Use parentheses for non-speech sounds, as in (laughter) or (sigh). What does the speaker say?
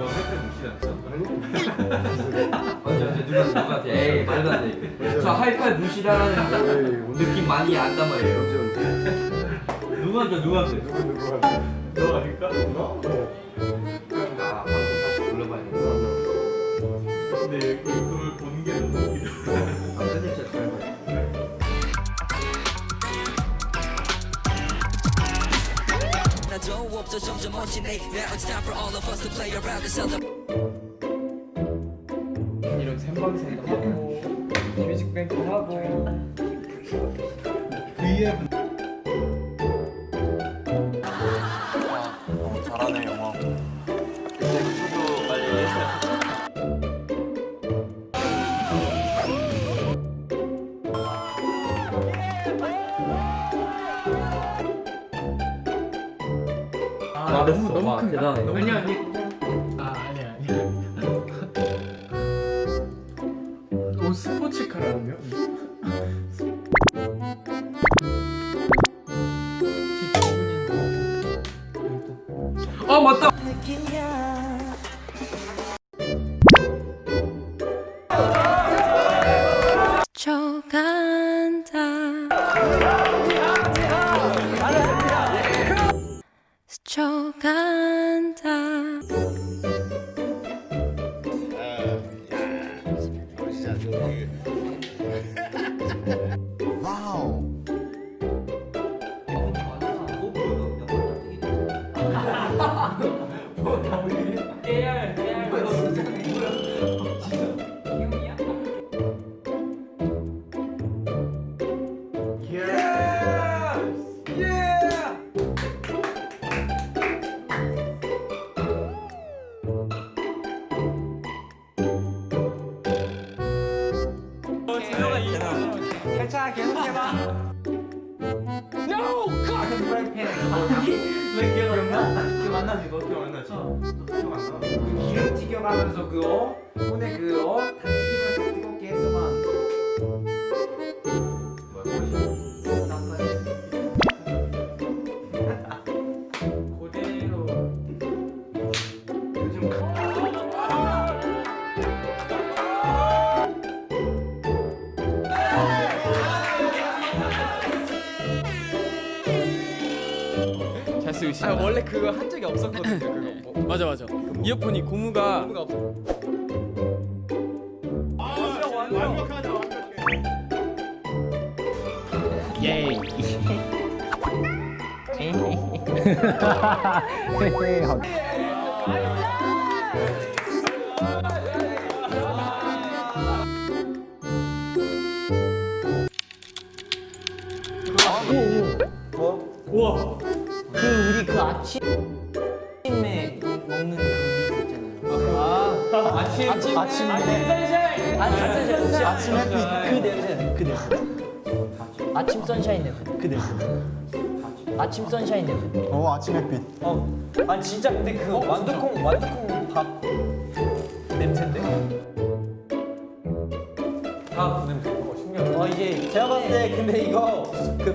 저 하이파이 무시하죠? 언제 언제 누가 누구한테 에이 말도 안 돼. 저 하이파이 무시라는 느낌 많이 안단 말이에요. 누구한테 누구한테? 누구 누구한테? 너 아닐까? 너? 나도 없어 점점 멋지네 Now it's time for all of us to play around and celebrate 이런 생방송도 하고 뮤직뱅크 하고 잘하 너무 너무 큰가? 대단해. 너무 아니 아니 아 아니 아니 오 스포츠카라는데요? 아 맞다 스쳐간다 만나 지너 어떻게 만나지? 기억 안 나? 기름 튀겨가면서 그 어? 손에 그 어? 잘 쓰고 있습니다. 아 원래 그거 한 적이 없었거든요 그거 뭐. (laughs) 맞아 맞아. 이어폰이 고무가 없어 완벽하다 완벽해. 예이. 그 아침에 먹는 그 있잖아요. 아, 아침 아침 아침 아침 선샤인 아침 아침 햇빛 그 냄새 그 냄새. 아침 선샤인 냄새 그 냄새. 아침 선샤인 냄새. 어 아침 햇빛. 어, 아 진짜 근데 그 완두콩 완두콩 밥 냄새인데? 아, 그 냄새. 어, 신기하다. 어, 이게 제가 봤을 때 근데 이거 그